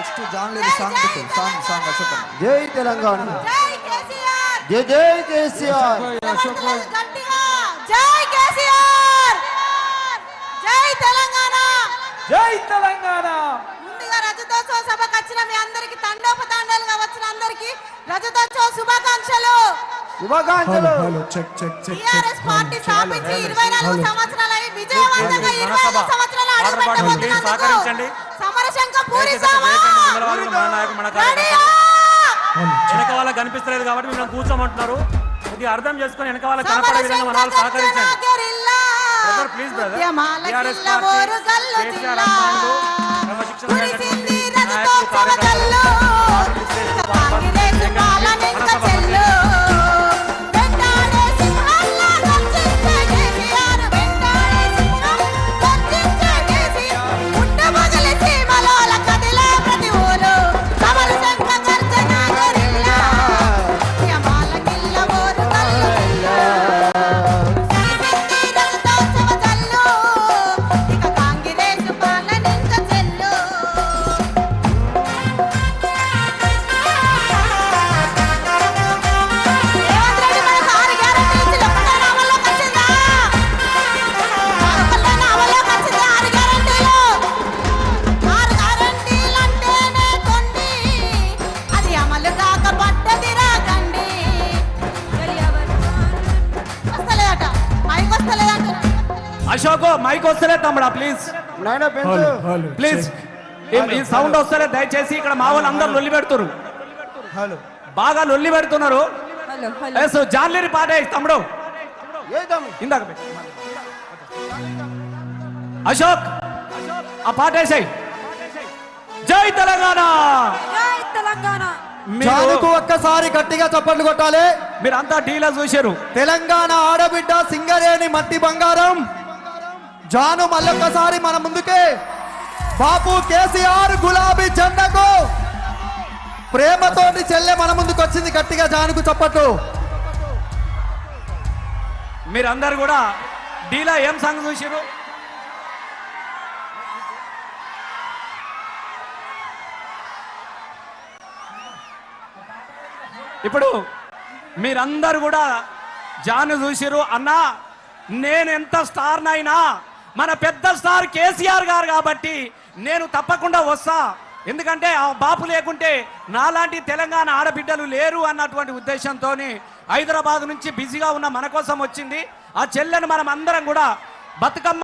Next John లేని song పెట్టు song song Ashok. జై తెలంగాణ. జై కేసీఆర్. జై జై కేసీఆర్. గట్టిగా. జై కేసీఆర్. జై తెలంగాణ. జై తెలంగాణ. ముందుగా రజతోత్సవ సభకు వచ్చిన మీ అందరికి తండోపతండాలుగా వచ్చిన అందరికి రజతోత్సవ శుభాకాంక్షలు. శుభాకాంక్షలు. టిఆర్ఎస్ పార్టీ స్థాపించి ఇరవై నాలుగు సంవత్సరాలు అయి విజయవంతంగా సంవత్సరాలు సహకరించండి. వెనక వాళ్ళకి కనిపిస్తలేదు కాబట్టి మీరు కూర్చోమంటున్నారు. కొద్దిగా అర్థం చేసుకొని వెనక వాళ్ళకి కనపడే విధంగా మన వాళ్ళు సహకరించండి. Brother, please, అశోక్ మైక్ వస్తలే తమ్ముడా ప్లీజ్ ప్లీజ్ ఈ సౌండ్ వస్తలే దయచేసి ఇక్కడ మా వాళ్ళు అందరు లొల్లి పెడుతున్నారు హలో. బాగా లొల్లి పెడుతున్నారు. ఎస్ జాన్లేని పాట తమ్ముడు. ఇందాక. అశోక్ ఆ పాట వేసాయి. జై తెలంగాణ. జానుకు ఒక్కసారి గట్టిగా చప్పట్లు కొట్టాలి. మీరంతా టీలా చూశారు. తెలంగాణ ఆడబిడ్డ సింగరేణి మట్టి బంగారం. జాను మళ్ళొక్కసారి మన ముందుకే. బాపు కేసీఆర్ గులాబీ జెండకు ప్రేమతోటి చెల్లె మన ముందుకు వచ్చింది గట్టిగా జానుకు చప్పట్లు. మీరందరు కూడా డీలా ఏం సాంగ్ చూసారు ఇప్పుడు మీరందరు కూడా జాను చూసిరు అన్నా నేను ఎంత స్టార్నైనా మన పెద్ద స్టార్ కేసీఆర్ గారు కాబట్టి నేను తప్పకుండా వస్తా. ఎందుకంటే ఆ బాపు లేకుంటే నాలాంటి తెలంగాణ ఆడబిడ్డలు లేరు అన్నటువంటి ఉద్దేశంతో హైదరాబాద్ నుంచి బిజీగా ఉన్న మన కోసం వచ్చింది. ఆ చెల్లెను మనం అందరం కూడా బతుకమ్మ